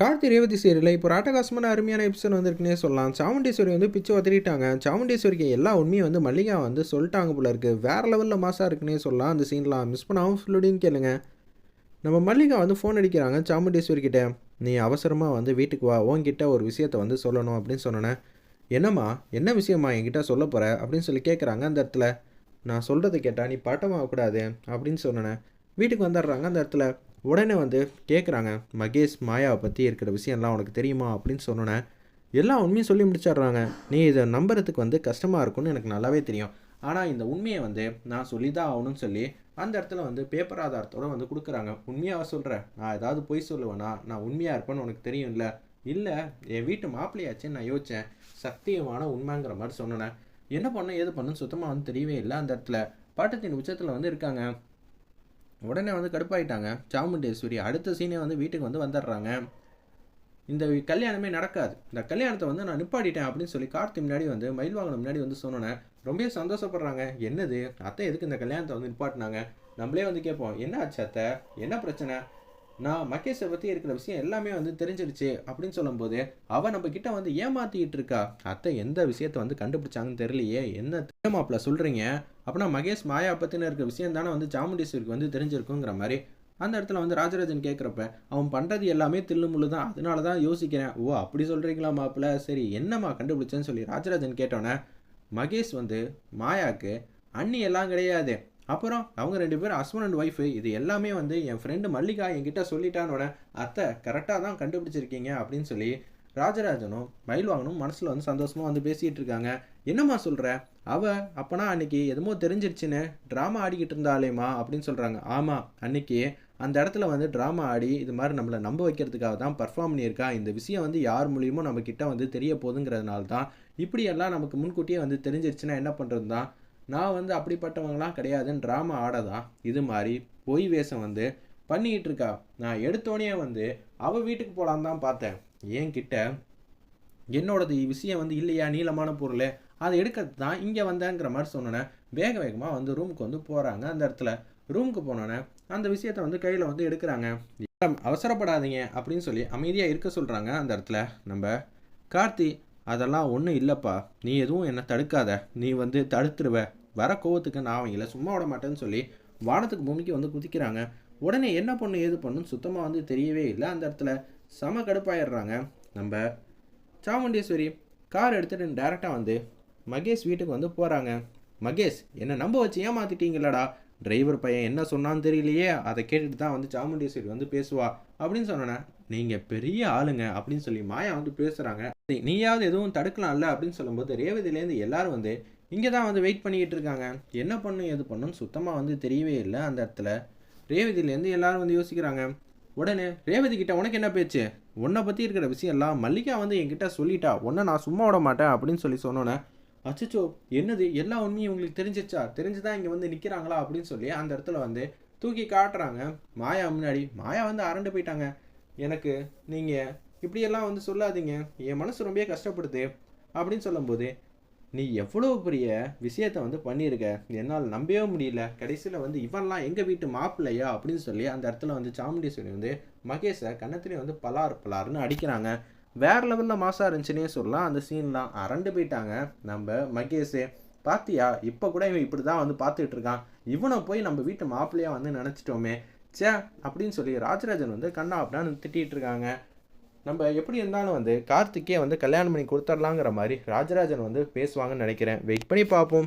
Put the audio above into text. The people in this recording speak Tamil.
கார்த்தி ரேவதி சீரியலில் இப்போ ராட்டகாசமான அருமையான எபிசோட் வந்திருக்குன்னே சொல்லலாம். சாமுண்டீஸ்வரி வந்து பிச்சு வத்திரிட்டாங்க சாமுண்டீஸ்வரிக்கு எல்லா உண்மையும் வந்து மல்லிகா வந்து சொல்லிட்டாங்க போல இருக்கு. வேற லெவலில் மாசாக இருக்குன்னே சொல்லலாம். அந்த சீன்லாம் மிஸ் பண்ணாமல் ஃபுல்லுடையும் கேளுங்க. நம்ம மல்லிகா வந்து ஃபோன் அடிக்கிறாங்க சாமுண்டேஸ்வரி கிட்டே. நீ அவசரமாக வந்து வீட்டுக்கு வா. உன்கிட்ட ஒரு விஷயத்த வந்து சொல்லணும் அப்படின்னு சொன்னேன். என்னம்மா? என்ன விஷயமா என்கிட்ட சொல்ல போகிற அப்படின்னு சொல்லி கேட்குறாங்க அந்த இடத்துல. நான் சொல்கிறத கேட்டால் நீ பட்டமாகக்கூடாது அப்படின்னு சொன்னேன். வீட்டுக்கு வந்துடுறாங்க அந்த இடத்துல. உடனே வந்து கேட்குறாங்க மகேஷ் மாயாவை பற்றி இருக்கிற விஷயம்லாம் உனக்கு தெரியுமா? அப்படின்னு சொன்னோன்னே எல்லா உண்மையும் சொல்லி முடிச்சிடுறாங்க. நீ இதை நம்புறதுக்கு வந்து கஷ்டமாக இருக்கும்னு எனக்கு நல்லாவே தெரியும். ஆனால் இந்த உண்மையை வந்து நான் சொல்லி தான் ஆகணும்னு சொல்லி அந்த இடத்துல வந்து பேப்பர் ஆதாரத்தோடு வந்து கொடுக்குறாங்க. உண்மையாக சொல்கிறேன் நான் ஏதாவது பொய் சொல்லுவேனா? நான் உண்மையாக இருப்பேன்னு உனக்கு தெரியும்ல? இல்லை என் வீட்டு மாப்பிள்ளையாச்சேன்னு நான் யோசித்தேன் சத்தியமான உண்மைங்கிற மாதிரி சொன்னேன் என்ன பண்ண? ஏது பண்ணுன்னு சுத்தமாக வந்து தெரியவே இல்லை அந்த இடத்துல. பாட்டத்தின் உச்சத்தில் வந்து இருக்காங்க. உடனே வந்து கடுப்பாயிட்டாங்க. சாமுண்டேஸ்வரி அடுத்த சீனே வந்து வீட்டுக்கு வந்து வந்துடுறாங்க. இந்த கல்யாணமே நடக்காது. இந்த கல்யாணத்தை வந்து நான் நிப்பாட்டிட்டேன் அப்படின்னு சொல்லி கார்த்தி முன்னாடி வந்து மயில் வாங்கின முன்னாடி வந்து சொன்னோன்னே ரொம்ப சந்தோஷப்படுறாங்க. என்னது? அத்தை எதுக்கு இந்த கல்யாணத்தை வந்து நிப்பாட்டினாங்க? நம்மளே வந்து கேட்போம் என்ன ஆச்சு அத்தை? என்ன பிரச்சனை? நான் மகேஷை பற்றி இருக்கிற விஷயம் எல்லாமே வந்து தெரிஞ்சிருச்சு அப்படின்னு சொல்லும்போது அவள் நம்ம கிட்ட வந்து ஏமாத்திக்கிட்டு இருக்கா? அத்தை எந்த விஷயத்த வந்து கண்டுபிடிச்சாங்கன்னு தெரியலையே. என்ன மாப்பிள்ள சொல்கிறீங்க அப்படின்னா மகேஷ் மாயா பற்றின இருக்கிற விஷயம் தானே வந்து சாமுண்டீஸ்வருக்கு வந்து தெரிஞ்சிருக்குங்கிற மாதிரி. அந்த இடத்துல வந்து ராஜராஜன் கேட்குறப்ப அவன் பண்ணுறது எல்லாமே தில்லு முள்ளு தான். அதனால தான் யோசிக்கிறேன். ஓ அப்படி சொல்கிறீங்களா மாப்பிள்ள? சரி என்னம்மா கண்டுபிடிச்சேன்னு சொல்லி ராஜராஜன் கேட்டோன்னே மகேஷ் வந்து மாயாவுக்கு அண்ணி எல்லாம் கிடையாது. அப்புறம் அவங்க ரெண்டு பேரும் ஹஸ்பண்ட் அண்ட் ஒய்ஃபு இது எல்லாமே வந்து என் ஃப்ரெண்டு மல்லிகா என்கிட்ட சொல்லிட்டானோட அத்தை கரெக்டாக தான் கண்டுபிடிச்சிருக்கீங்க அப்படின்னு சொல்லி ராஜராஜனும் மயில் வாங்கணும் மனசில் வந்து சந்தோஷமாக வந்து பேசிகிட்டு இருக்காங்க. என்னம்மா சொல்கிற அவ அப்போனா அன்னைக்கு எதுமோ தெரிஞ்சிருச்சுன்னு ட்ராமா ஆடிக்கிட்டு இருந்தாலேம்மா அப்படின்னு சொல்கிறாங்க ஆமாம் அன்னைக்கு அந்த இடத்துல வந்து ட்ராமா ஆடி இது மாதிரி நம்மளை நம்ப வைக்கிறதுக்காக தான் பர்ஃபார்ம் பண்ணியிருக்கா. இந்த விஷயம் வந்து யார் மூலியமோ நம்ம கிட்டே வந்து தெரிய போகுதுங்கிறதுனால தான் இப்படியெல்லாம் நமக்கு முன்கூட்டியே வந்து தெரிஞ்சிருச்சுன்னா என்ன பண்ணுறது தான் நான் வந்து அப்படிப்பட்டவங்களாம் கிடையாதுன்னு ட்ராமா ஆடதான் இது மாதிரி பொய் வேஷம் வந்து பண்ணிக்கிட்டு இருக்கா நான் எடுத்தோடனே வந்து அவள் வீட்டுக்கு போகலான்னு தான் பார்த்தேன். என்கிட்ட என்னோடது விஷயம் வந்து இல்லையா? நீளமான பொருள். அதை எடுக்கிறது தான் இங்கே வந்தேங்கிற மாதிரி சொன்னோன்னே வேக வேகமாக வந்து ரூமுக்கு வந்து போகிறாங்க அந்த இடத்துல. ரூமுக்கு போனோன்னே அந்த விஷயத்த வந்து கையில் வந்து எடுக்கிறாங்க. அவசரப்படாதீங்க அப்படின்னு சொல்லி அமைதியாக இருக்க சொல்கிறாங்க அந்த இடத்துல. நம்ம கார்த்தி அதெல்லாம் ஒன்றும் இல்லைப்பா. நீ எதுவும் என்னை தடுக்காத. நீ வந்து தடுத்துருவ. வர கோவத்துக்கு நான் அவங்கள சும்மா விட மாட்டேன்னு சொல்லி வானத்துக்கு பூமிக்கு வந்து குதிக்கிறாங்க. உடனே என்ன பண்ணு ஏது பண்ணுன்னு சுத்தமாக வந்து தெரியவே இல்லை. அந்த இடத்துல செம கடுப்பாயிடுறாங்க. நம்ம சாமுண்டீஸ்வரி கார் எடுத்துகிட்டு டேரெக்டாக வந்து மகேஷ் வீட்டுக்கு வந்து போகிறாங்க மகேஷ் என்னை நம்ப வச்சு ஏமாத்திட்டீங்களடா? டிரைவர் பையன் என்ன சொன்னான்னு தெரியலையே? அதை கேட்டுட்டு தான் வந்து சாமுண்டீஸ்வரி வந்து பேசுவா. அப்படின்னு சொன்னேன் நீங்கள் பெரிய ஆளுங்க. அப்படின்னு சொல்லி மாயா வந்து பேசுகிறாங்க நீயாவது எதுவும் தடுக்கலாம்ல? அப்படின்னு சொல்லும்போது ரேவதியிலேருந்து எல்லாரும் வந்து இங்கே தான் வந்து வெயிட் பண்ணிக்கிட்டு இருக்காங்க என்ன பண்ணும் எது பண்ணுன்னு சுத்தமாக வந்து தெரியவே இல்லை அந்த இடத்துல. ரேவதியிலேருந்து எல்லாரும் வந்து யோசிக்கிறாங்க. உடனே ரேவதி கிட்ட உனக்கு என்ன பேச்சு? உன்னை பற்றி இருக்கிற விஷயம் எல்லாம் மல்லிகா வந்து என்கிட்ட சொல்லிட்டா. உன்னை நான் சும்மா விட மாட்டேன் அப்படின்னு சொல்லி சொன்னோன்னே அச்சச்சோ என்னது? எல்லா உண்மையும் உங்களுக்கு தெரிஞ்சிச்சா தெரிஞ்சுதான் இங்கே வந்து நிற்கிறாங்களா அப்படின்னு சொல்லி அந்த இடத்துல வந்து தூக்கி காட்டுறாங்க. மாயா முன்னாடி மாயா வந்து அரண்டு போயிட்டாங்க. எனக்கு நீங்கள் இப்படியெல்லாம் வந்து சொல்லாதீங்க. என் மனசு ரொம்ப கஷ்டப்படுது. அப்படின்னு சொல்லும்போது நீ எவ்வளோ பெரிய விஷயத்த வந்து பண்ணியிருக்க? என்னால் நம்பவே முடியல. கடைசியில் வந்து இவன்லாம் எங்கள் வீட்டு மாப்பிள்ளையா அப்படின்னு சொல்லி அந்த இடத்துல வந்து சாமுண்டீஸ்வரி வந்து மகேஷை கன்னத்துலேயே வந்து பலார் பலார்னு அடிக்கிறாங்க. வேற லெவலில் மாசாக இருந்துச்சுன்னே சொல்லலாம். அந்த சீன்லாம் அரண்டு போயிட்டாங்க. நம்ம மகேஷே பாத்தியா? இப்போ கூட இவன் இப்படி தான் வந்து பார்த்துட்டு இருக்கான். இவனை போய் நம்ம வீட்டு மாப்பிள்ளையா வந்து நினச்சிட்டோமே. சே அப்படின்னு சொல்லி ராஜராஜன் வந்து கண்ணா அப்படின்னு திட்டிகிட்டு இருக்காங்க. நம்ம எப்படி இருந்தாலும் வந்து கார்த்திக்கே வந்து கல்யாணம் பண்ணி கொடுத்துடலாங்கிற மாதிரி ராஜராஜன் வந்து பேசுவாங்கன்னு நினைக்கிறேன். வெயிட் பண்ணி பார்ப்போம்.